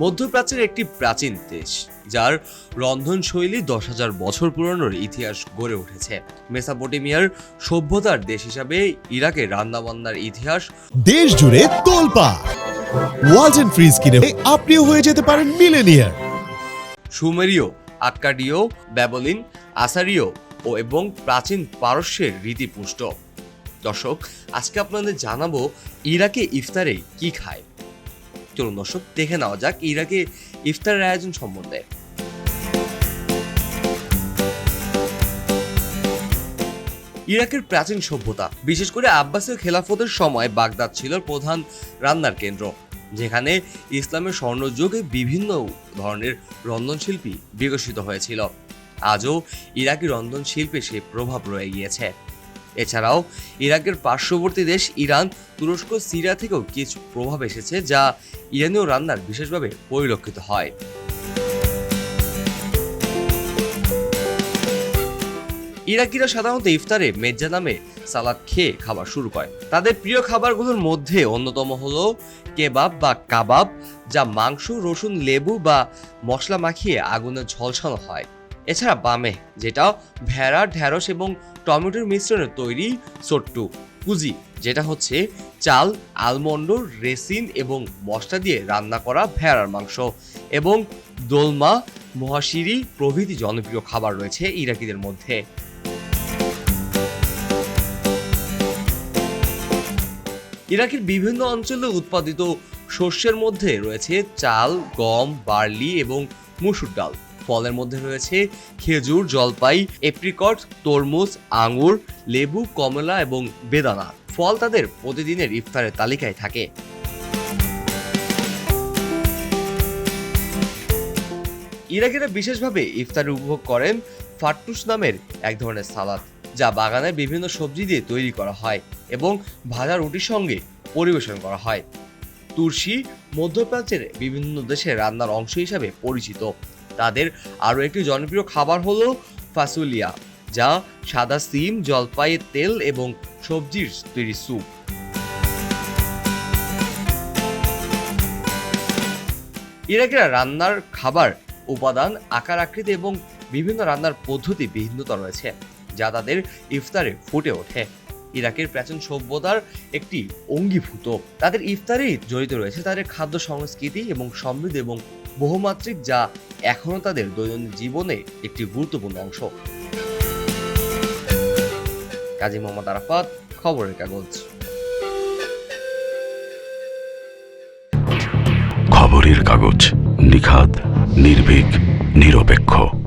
মধ্যপ্রাচ্যের একটি প্রাচীন দেশ যার রন্ধনশৈলী দশ হাজার বছর পুরনোর ইতিহাস গড়ে উঠেছে। মেসাপোটেমিয়ার সভ্যতার দেশ হিসাবে ইরাকের রান্নাবান্নার ইতিহাস দেশ জুড়ে তোলপা ওয়ালটন ফ্রিজ কিনে আপনিও হয়ে যেতে পারেন মিলেনিয়ার সুমেরীয় আক্কাডীয় ব্যাবলিন আসারীয় ও এবং প্রাচীন পারস্যের রীতিপুষ্ট। দর্শক আজকে আপনাদের জানাব ইরাকে ইফতারে কি খায়? চলুন দর্শক, দেখে নেওয়া যাক ইরাকে ইফতারের আয়োজন সম্বন্ধে। ইরাকের প্রাচীন সভ্যতা, বিশেষ করে আব্বাসীয় খেলাফতের সময় বাগদাদ ছিল প্রধান রান্নার কেন্দ্র, যেখানে ইসলামের স্বর্ণযুগে বিভিন্ন ধরনের রন্ধনশিল্পী বিকশিত হয়েছিল। আজও ইরাকি রন্ধনশিল্পে সে প্রভাব রয়ে গিয়েছে। এছাড়াও ইরাকের পার্শ্ববর্তী দেশ ইরান, তুরস্ক, সিরিয়া থেকেও কিছু প্রভাব এসেছে যা ইরানীয় রান্নার বিশেষভাবে পরিলক্ষিত হয়। ইরাকিরা সাধারণত ইফতারে মেজ্জা নামে সালাদ খেয়ে খাবার শুরু করে। তাদের প্রিয় খাবারগুলোর মধ্যে অন্যতম হলো কেবাব বা কাবাব, যা মাংস, রসুন, লেবু বা মশলা মাখিয়ে আগুনে ঝলসানো হয়। এছাড়া বামে, যেটা ভেড়া, ঢ্যাঁড়স এবং টমেটোর মিশ্রণে তৈরি সট্টু। কুজি, যেটা হচ্ছে চাল, আলমন্ড, রেসিন এবং মশলা দিয়ে রান্না করা ভেড়ার মাংস। এবং দোলমা, মহাশিরি প্রভৃতি জনপ্রিয় খাবার রয়েছে ইরাকিদের মধ্যে। ইরাকের বিভিন্ন অঞ্চলে উৎপাদিত শস্যের মধ্যে রয়েছে চাল, গম, বার্লি এবং মুসুর ডাল। ফলের মধ্যে রয়েছে খেজুর, জলপাই, এপ্রিকট, তরমুজ, আঙুর, লেবু, কমলা এবং বেদানা। ফল তাদের প্রতিদিনের ইফতারের তালিকায় থাকে। ইরাকিরা বিশেষভাবে ইফতারে উপভোগ করেন ফাট্টুস নামের এক ধরনের সালাদ, যা বাগানের বিভিন্ন সবজি দিয়ে তৈরি করা হয় এবং ভাজা রুটির সঙ্গে পরিবেশন করা হয়। তুর্সি মধ্যপ্রাচ্যের বিভিন্ন দেশের রান্নার অংশ হিসাবে পরিচিত। তাদের আরও একটি জনপ্রিয় খাবার হলো ফাসুলিয়া, যা সাদা সিম, জলপাইয়ের তেল এবং সবজির তৈরি স্যুপ। ইরাকিরা রান্নার খাবার উপাদান, আকার, আকৃতি এবং বিভিন্ন রান্নার পদ্ধতি ভিন্নতা রয়েছে, যা তাদের ইফতারে ফুটে ওঠে। ইরাকের প্রাচীন সভ্যতার একটি অঙ্গীভূত। তাদের ইফতারেই জড়িত রয়েছে তাদের খাদ্য সংস্কৃতি এবং সমৃদ্ধ এবং বহুমাত্রিক যা এখনও তাদের দৈনন্দিন জীবনে একটি গুরুত্বপূর্ণ অংশ। কাজী মোহাম্মদ আরাফাত, খবরের কাগজ। খবরের কাগজ নিখাদ, নির্ভীক, নিরপেক্ষ।